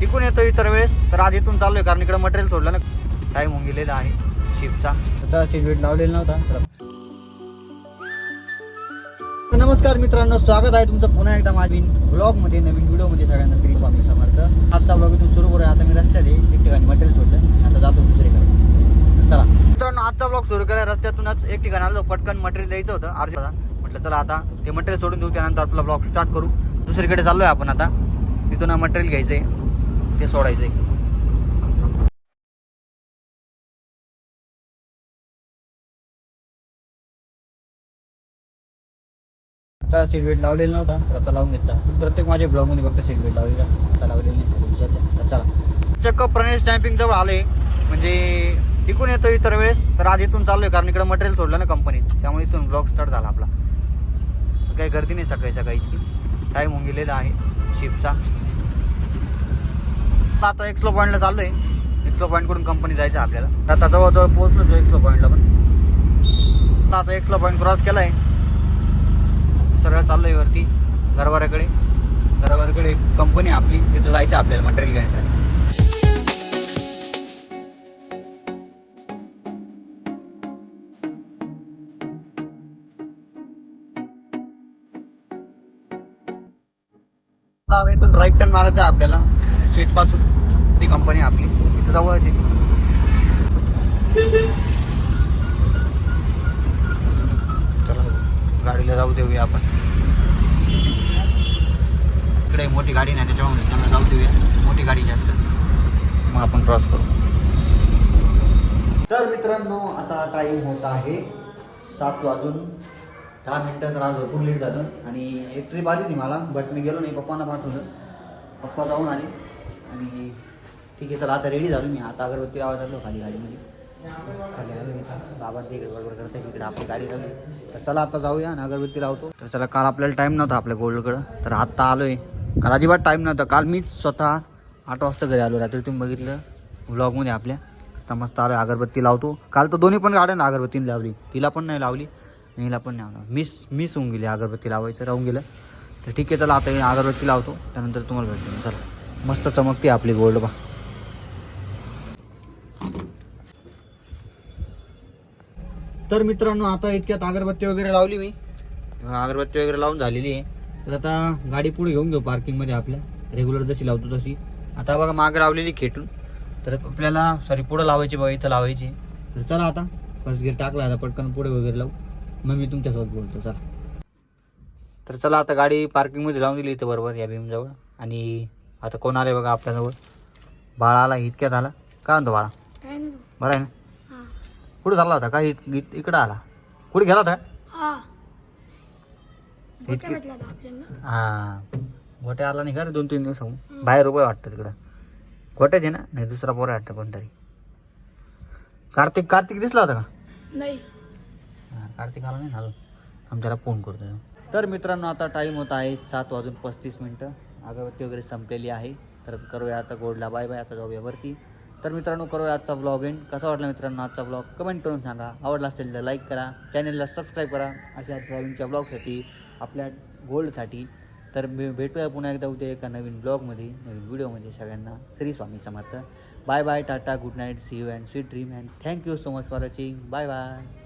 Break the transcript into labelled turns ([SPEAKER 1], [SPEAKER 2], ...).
[SPEAKER 1] तिकून येतो इतर वेळेस. तर आज इथून चाललोय कारण इकडे मटेरियल सोडलं ना. टाईम होऊन गेलेला आहे शिपचा त्याचा सीट लावलेला नव्हता. नमस्कार मित्रांनो स्वागत आहे तुमचं पुन्हा एकदा माझ्या ब्लॉगमध्ये नवीन व्हिडिओमध्ये सगळ्यांना श्री स्वामी समर्थ. आजचा ब्लॉग इथून सुरू करूया. आता मी रस्त्यात आहे एक ठिकाणी मटेरियल सोडलं आणि आता जातो दुसरीकडे. चला. मित्रांनो आजचा ब्लॉग सुरू केला रस्त्यातूनच एक ठिकाणी आलो पटकन मटेरियल द्यायचं होतं. अर्ज म्हटलं चला आता ते मटेरियल सोडून देऊ त्यानंतर आपला ब्लॉग स्टार्ट करू. दुसरीकडे चाललोय आपण आता. तिथून मटेरियल घ्यायचंय. ते सोडायचंय. आता सीट बेल्ट लावलेला नव्हता आता लावून घेतला. प्रत्येक माझ्या ब्लॉगमध्ये फक्त सीट बेल्ट लावलेला. आता लावलेलं नाही. चला. चक्क प्रणेश स्टॅम्पिंग जवळ आलोय म्हणजे तिकून येतो इतर वेळेस तर आज इथून चाललोय कारण इकडे मटेरियल सोडलं ना कंपनीत त्यामुळे इथून ब्लॉग स्टार्ट झाला आपला. काही गर्दी नाही सकाळी सकाळी इतकी. टाईम होऊन गेलेला आहे शिपचा आता एक्सलो पॉईंटला आहे एक्सलो पॉईंटकडून कंपनी जायचं आहे आपल्याला. आता जवळजवळ पोहोचलो तो एक्सलो पॉईंटला पण. आता एक्सलो पॉईंट क्रॉस केला आहे सरळ चाललोय वरती घरवाऱ्याकडे गरवाऱ्याकडे कंपनी आपली. तिथं जायचं आपल्याला मटेरियल घेण्यासाठी. आता इथून राईट टर्न मारायचं आहे आपल्याला. स्वीटपासून. मोठी कंपनी आपली. इथं जवळच आहे. चला गाडीला जाऊ देऊया आपण. इकडे मोठी गाडी नाही त्याच्यामुळे त्यांना जाऊ देऊया. मोठी गाडी जास्त. मग आपण क्रॉस करू. तर मित्रांनो आता टाईम होत आहे सात वाजून दहा मिनटं तर आज भरपूर लेट झालं. आणि एक ट्रिप आली ती मला बट मी गेलो नाही पप्पांना पाठवलं. पप्पा जाऊन आले. आणि ठीक आहे चला आता रेडी झालो मी. आता अगरबत्ती आवाज आलो खाली गाडीमध्ये. खाली आलो मी. बाबा ते गडबड बरोबर करते आपली गाडी झाली तर चला आता जाऊया आणि अगरबत्ती लावतो. तर चला काल आपल्याला टाईम नव्हता आपल्या गोल्डकडं. तर आत्ता आलोय. काल अजिबात टाईम नव्हता. काल मीच स्वतः आठ वाजता घरी आलो. रात्री तुम्ही बघितलं व्लॉगमध्ये आपल्या. आता मस्त आलो अगरबत्ती लावतो. काल तर दोन्ही पण गाड्यांना अगरबत्तीने लावली. तिला पण नाही लावली आणि हिला पण नाही लावलं. मिस मिस होऊन गेली अगरबत्ती लावायचं राहून गेलं. तर ठीक आहे चला आता अगरबत्ती लावतो. त्यानंतर तुम्हाला भेटतो. चला मस्त चमकते आपली गोल्ड बा तर मित्रांनो आता इतक्यात अगरबत्ती वगैरे लावली मी. अगरबत्ती वगैरे लावून झालेली आहे. तर आता गाडी पुढे घेऊन घेऊ पार्किंगमध्ये आपल्या. रेग्युलर जशी लावतो तशी. आता बघा मागे लावलेली खेटून. तर आपल्याला सॉरी पुढं लावायची बघा इथं लावायची. तर चला आता. फर्स्ट गिअर टाकला आता पटकन पुढे वगैरे लावू. मग मी तुमच्यासोबत बोलतो चला. तर चला आता गाडी पार्किंगमध्ये लावून दिली इथं बरोबर या भीमजवळ. आणि आता कोण आले बघा आपल्याजवळ? बाळा आला इतक्यात आला. काय म्हणतो बाळा? बरं आहे ना? कुठं चालला होता का? इत- इत- इकडं आला. कुठे गेला होता?
[SPEAKER 2] हा.
[SPEAKER 1] इतकी-
[SPEAKER 2] भेटला होता आपल्याला
[SPEAKER 1] हा. गोटे आला नाही का रे दोन तीन दिवस बाहेर उभं वाटतं तिकडं. गोट्याच आहे ना? नाही दुसरा पोरं वाटतं कोणतरी. कार्तिक कार्तिक दिसला होता का?
[SPEAKER 2] नाही.
[SPEAKER 1] हा, कार्तिक आला नाही ना अजून? आमच्याला फोन करतो तर मित्रांनो आता टाईम होत आहे सात वाजून पस्तीस मिनटं. अगरबत्ती वगैरे संपलेली आहे. तर करूया आता गोडला. बाय बाय आता जाऊया वरती. तर मित्रांनो करूया आजचा ब्लॉग एंड कसा वाटला मित्रांनो आजचा ब्लॉग कमेंट करून सांगा. आवडला असेल तर लाईक करा. चॅनलला सबस्क्राईब करा. अशा ड्रायविंगच्या ब्लॉगसाठी आपल्या गोल्डसाठी तर मी भेटूया पुन्हा एकदा उद्या एका नवीन ब्लॉगमध्ये नवीन व्हिडिओमध्ये सगळ्यांना Shri Swami Samarth. Bye bye tata good night see you and sweet dream and thank you so much for watching bye bye